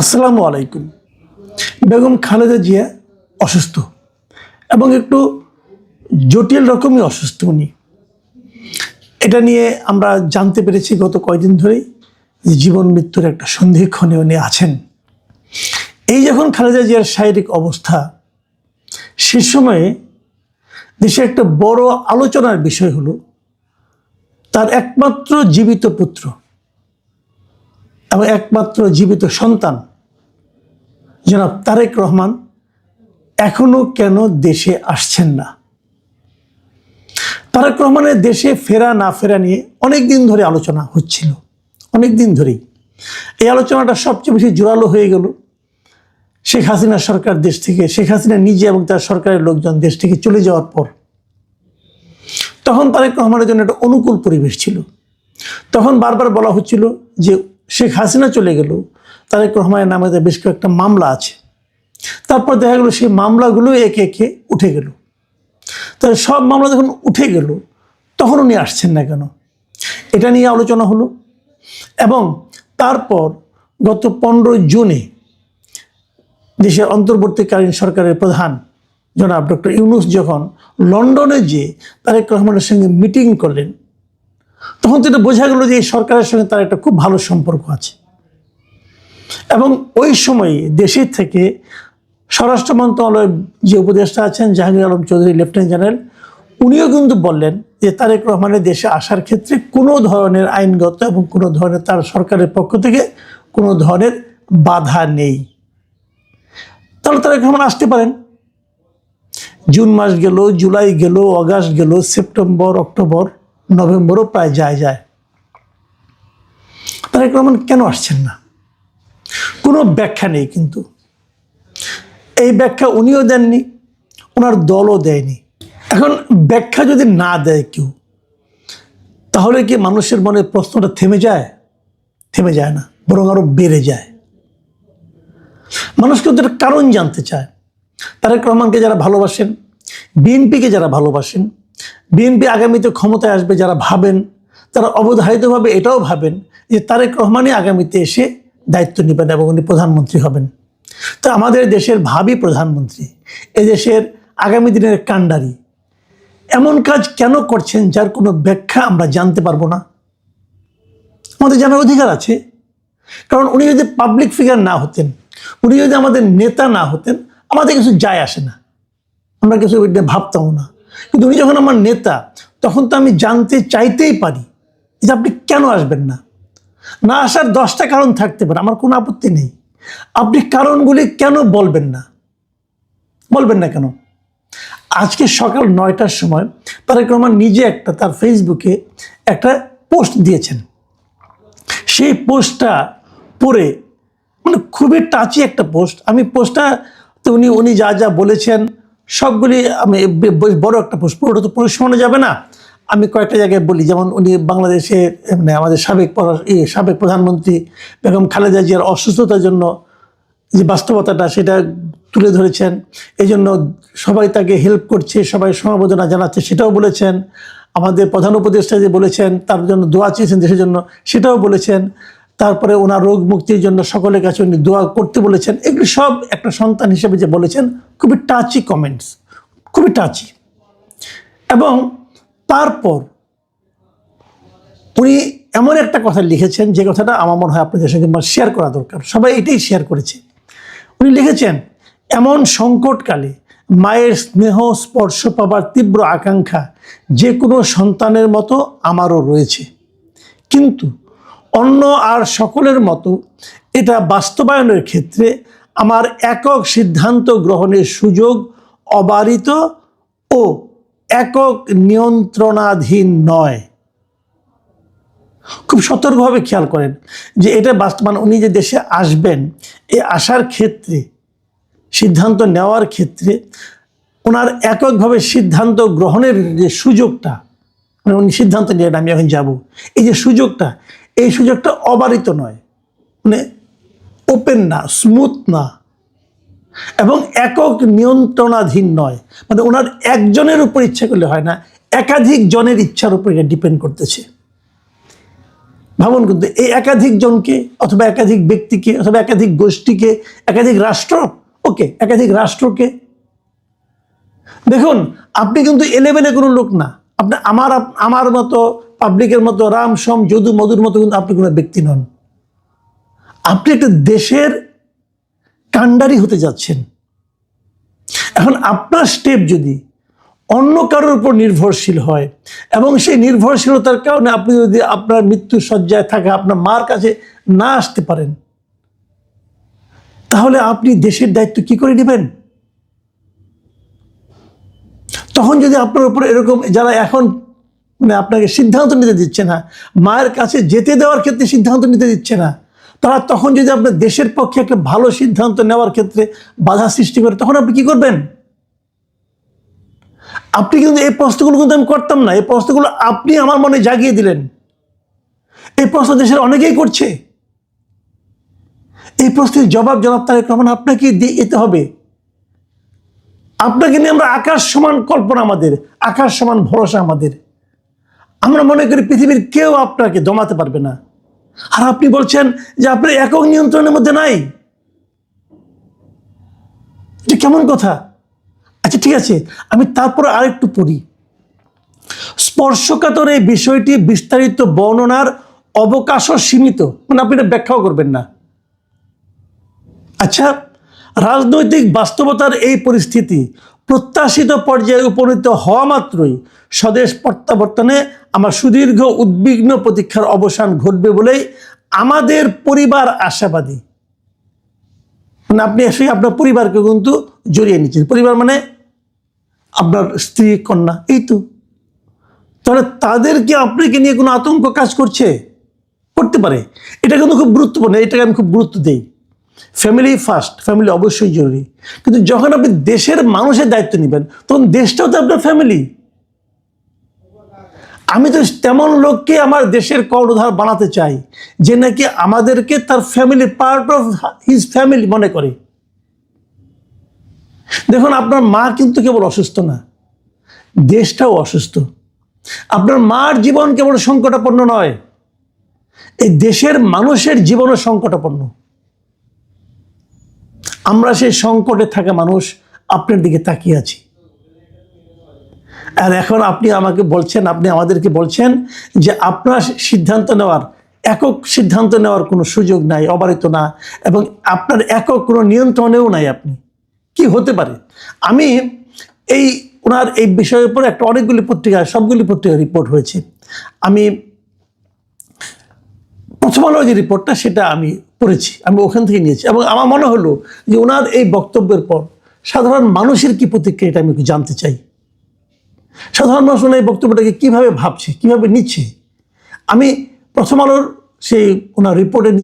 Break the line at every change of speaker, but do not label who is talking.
আসসালামু আলাইকুম। বেগম খালেদা জিয়া অসুস্থ এবং একটু জটিল রকমই অসুস্থ উনি। এটা নিয়ে আমরা জানতে পেরেছি গত কয়দিন ধরেই যে জীবন মৃত্যুর একটা সন্ধিক্ষণে উনি আছেন। এই যখন খালেদা জিয়ার শারীরিক অবস্থা, সে সময়ে দেশে একটা বড় আলোচনার বিষয় হলো, তার একমাত্র জীবিত পুত্র এবং একমাত্র জীবিত সন্তান। জনাব তারেক রহমান এখনও কেন দেশে আসছেন না? তারেক রহমানের দেশে ফেরা না ফেরা নিয়ে অনেক দিন ধরে আলোচনা হচ্ছিল। অনেক দিন ধরেই। এই আলোচনাটা সবচেয়ে বেশি জোরালো হয়ে গেল। শেখ হাসিনা সরকার দেশ থেকে, শেখ হাসিনা নিজে এবং তার সরকারের লোকজন দেশ থেকে চলে যাওয়ার পর তখন তারেক রহমানের জন্য একটা অনুকূল পরিবেশ ছিল। তখন বারবার বলা হচ্ছিল যে শেখ হাসিনা চলে গেল, তারেক রহমানের নামে বেশ কয়েকটা মামলা আছে। তারপর দেখা গেলো সেই মামলাগুলো একে একে উঠে গেল। তাহলে সব মামলা যখন উঠে গেল, তখন উনি আসছেন না কেন? এটা নিয়ে আলোচনা হলো। এবং তারপর গত পনেরোই জুনে দেশের অন্তর্বর্তীকালীন সরকারের প্রধান জনাব ডক্টর ইউনুস যখন লন্ডনে যে তারেক রহমানের সঙ্গে মিটিং করলেন তখন তো এটা বোঝা গেল যে এই সরকারের সঙ্গে তার একটা খুব ভালো সম্পর্ক আছে। এবং ওই সময়ে দেশের থেকে স্বরাষ্ট্র মন্ত্রণালয়ের যে উপদেষ্টা আছেন জাহাঙ্গীর আলম চৌধুরী লেফটেন্যান্ট জেনারেল উনিও কিন্তু বললেন যে তারেক রহমানের দেশে আসার ক্ষেত্রে কোনো ধরনের আইনগত এবং কোনো ধরনের তার সরকারের পক্ষ থেকে কোনো ধরনের বাধা নেই। তাহলে তারেক রহমান আসতে পারেন। জুন মাস গেল, জুলাই গেল আগস্ট গেল, সেপ্টেম্বর, অক্টোবর নভেম্বরও প্রায় যায় যায়। তারেক রহমান কেন আসছেন না? কোনো ব্যাখ্যা নেই কিন্তু। এই ব্যাখ্যা উনিও দেননি, ওনার দলও দেয়নি। এখন ব্যাখ্যা যদি না দেয় কেউ, তাহলে কি মানুষের মনে প্রশ্নটা থেমে যায়? থেমে যায় না, বরং আরও বেড়ে যায়। মানুষ কিন্তু কারণ জানতে চায়। তারেক রহমানকে যারা ভালোবাসেন, বিএনপিকে যারা ভালোবাসেন বিএনপি আগামীতে ক্ষমতায় আসবে যারা ভাবেন, তারা অবধারিতভাবে এটাও ভাবেন যে তারেক রহমানই আগামীতে এসে দায়িত্ব নেবেন এবং উনি প্রধানমন্ত্রী হবেন। তো আমাদের দেশের ভাবি প্রধানমন্ত্রী, এদেশের আগামী দিনের কাণ্ডারি, এমন কাজ কেন করছেন যার কোনো ব্যাখ্যা আমরা জানতে পারব না? আমাদের জানার অধিকার আছে। কারণ উনি যদি পাবলিক ফিগার না হতেন, উনি যদি আমাদের নেতা না হতেন, আমাদের কিছু যায় আসে না। আমরা কিছু ভাবতামও না। কিন্তু উনি যখন আমার নেতা, তখন তো আমি জানতে চাইতেই পারি যে আপনি কেন আসবেন না। না আসার দশটা কারণ থাকতে পারে, আমার কোনো আপত্তি নেই। আপনি কারণগুলি কেন বলবেন না? বলবেন না কেন? আজকে সকাল নয়টার সময় তারেক রহমান নিজে একটা, তার ফেসবুকে একটা পোস্ট দিয়েছেন। সেই পোস্টটা পড়ে মানে খুবই টাচি একটা পোস্ট। আমি পোস্টটা, তো উনি উনি যা যা বলেছেন সবগুলি আমি বড় একটা পোস্ট পুরোটা তো পড়ে শোনা যাবে না। আমি কয়েকটা জায়গায় বলি যেমন উনি বাংলাদেশে মানে আমাদের সাবেক পরা- ই, সাবেক প্রধানমন্ত্রী বেগম খালেদা জিয়ার অসুস্থতার জন্য যে বাস্তবতাটা সেটা তুলে ধরেছেন। এই জন্য সবাই তাকে হেল্প করছে সবাই সমবেদনা জানাচ্ছে সেটাও বলেছেন। আমাদের প্রধান উপদেষ্টা যে বলেছেন তার জন্য দোয়া চেয়েছেন দেশের জন্য সেটাও বলেছেন। তারপরে ওনার রোগ মুক্তির জন্য সকলের কাছে উনি দোয়া করতে বলেছেন। এগুলি সব একটা সন্তান হিসেবে যে বলেছেন, খুবই টাচি কমেন্টস খুবই টাচি এবং তারপর উনি এমন একটা কথা লিখেছেন, যে কথাটা আমার মনে হয় আপনাদের সঙ্গে আমার শেয়ার করা দরকার। সবাই এটাই শেয়ার করেছে। উনি লিখেছেন, এমন সংকটকালে মায়ের স্নেহ স্পর্শ পাবার তীব্র আকাঙ্ক্ষা যে কোনো সন্তানের মতো আমারও রয়েছে। কিন্তু অন্য আর সকলের মতো এটা বাস্তবায়নের ক্ষেত্রে আমার একক সিদ্ধান্ত গ্রহণের সুযোগ অবারিত ও একক নিয়ন্ত্রণাধীন নয়। খুব সতর্কভাবে খেয়াল করেন যে এটা বাস্তব মানে উনি যে দেশে আসবেন, এ আসার ক্ষেত্রে, সিদ্ধান্ত নেওয়ার ক্ষেত্রে ওনার এককভাবে সিদ্ধান্ত গ্রহণের যে সুযোগটা মানে উনি সিদ্ধান্ত নিয়ে আমি এখন যাব, এই যে সুযোগটা এই সুযোগটা অবারিত নয়। মানে ওপেন না স্মুথ না। এবং একক নিয়ন্ত্রণাধীন নয়। মানে ওনার একজনের উপর ইচ্ছা করলে হয় না, একাধিক জনের ইচ্ছার উপর এটা ডিপেন্ড করতেছে। ভাবুন কিন্তু, এই একাধিক জনকে অথবা একাধিক ব্যক্তিকে অথবা একাধিক গোষ্ঠীকে, একাধিক রাষ্ট্র ওকে একাধিক রাষ্ট্রকে। দেখুন, আপনি কিন্তু এলেভেলে কোনো লোক না। আপনি আমার আমার মতো পাবলিকের মতো রাম, সম, যদু, মধুর মতো কিন্তু আপনি কোনো ব্যক্তি নন। আপনি একটা দেশের কাণ্ডারি হতে যাচ্ছেন। এখন আপনার স্টেপ যদি অন্য কারোর উপর নির্ভরশীল হয় এবং সেই নির্ভরশীলতার কারণে আপনি যদি আপনার মৃত্যু সজ্জায় থাকা আপনার মার কাছে না আসতে পারেন, তাহলে আপনি দেশের দায়িত্ব কি করে নেবেন? তখন যদি আপনার উপর এরকম যারা এখন মানে আপনাকে সিদ্ধান্ত নিতে দিচ্ছে না, মায়ের কাছে যেতে দেওয়ার ক্ষেত্রে সিদ্ধান্ত নিতে দিচ্ছে না, তারা তখন যদি আপনার দেশের পক্ষে একটা ভালো সিদ্ধান্ত নেওয়ার ক্ষেত্রে বাধা সৃষ্টি করে, তখন আপনি কি করবেন? আপনি কিন্তু এই প্রশ্নগুলো কিন্তু আমি করতাম না, এই প্রশ্নগুলো আপনি আমার মনে জাগিয়ে দিলেন। এই প্রশ্ন দেশের অনেকেই করছে। এই প্রশ্নের জবাব জনাব তারেক রহমান, আপনাকে দিয়ে যেতে হবে। আপনাকে নিয়ে আমরা আকাশ সমান কল্পনা আমাদের, আকাশ সমান ভরসা আমাদের। আমরা মনে করি পৃথিবীর কেউ আপনাকে দমাতে পারবে না। আর আপনি বলছেন যে আপনার একক নিয়ন্ত্রণের মধ্যে নাই। এটা কেমন কথা? আচ্ছা ঠিক আছে, আমি তারপর আরেকটু পড়ি। স্পর্শকাতর এই বিষয়টি বিস্তারিত বর্ণনার অবকাশও সীমিত। মানে আপনি এটা ব্যাখ্যাও করবেন না। আচ্ছা রাজনৈতিক বাস্তবতার এই পরিস্থিতি প্রত্যাশিত পর্যায়ে উপনীত হওয়া মাত্রই স্বদেশ প্রত্যাবর্তনে আমার সুদীর্ঘ উদ্বিগ্ন প্রতীক্ষার অবসান ঘটবে বলেই আমাদের পরিবার আশাবাদী। মানে আপনি এসে আপনার পরিবারকে কিন্তু জড়িয়ে নিচ্ছেন। পরিবার মানে আপনার স্ত্রী, কন্যা, এই তো। তাহলে তাদেরকে আপনাকে নিয়ে কোনো আতঙ্ক কাজ করছে? করতে পারে। এটা কিন্তু খুব গুরুত্বপূর্ণ, এটাকে আমি খুব গুরুত্ব দিই। ফ্যামিলি ফার্স্ট ফ্যামিলি অবশ্যই জরুরি। কিন্তু যখন আপনি দেশের মানুষের দায়িত্ব নেবেন, তখন দেশটাও তো আপনার ফ্যামিলি আমি তো তেমন লোককে আমার দেশের কর্ণধার বানাতে চাই, যে নাকি আমাদেরকে তার family part of his family মনে করে। দেখুন, আপনার মা কিন্তু কেবল অসুস্থ না, দেশটাও অসুস্থ। আপনার মার জীবন কেবল সংকটাপন্ন নয়, এই দেশের মানুষের জীবনও সংকটাপন্ন। আমরা সেই সংকটে থাকা মানুষ আপনার দিকে তাকিয়ে আছি। আর এখন আপনি আমাকে বলছেন, আপনি আমাদেরকে বলছেন যে আপনার সিদ্ধান্ত নেওয়ার, একক সিদ্ধান্ত নেওয়ার কোনো সুযোগ নাই, অবারিত না, এবং আপনার একক কোনো নিয়ন্ত্রণেও নাই আপনি। কি হতে পারে? আমি এই ওনার এই বিষয়ের উপর একটা অনেকগুলি পত্রিকায় সবগুলি পত্রিকায় রিপোর্ট হয়েছে। আমি প্রথম আলো যে রিপোর্টটা সেটা আমি পড়েছি আমি ওখান থেকে নিয়েছি। এবং আমার মনে হলো যে ওনার এই বক্তব্যের পর সাধারণ মানুষের কি প্রতিক্রিয়া এটা আমি জানতে চাই। সাধারণ মানুষ ওনার এই বক্তব্যটাকে কীভাবে ভাবছে, কীভাবে নিচ্ছে? আমি প্রথম আলোর সেই ওনার রিপোর্টে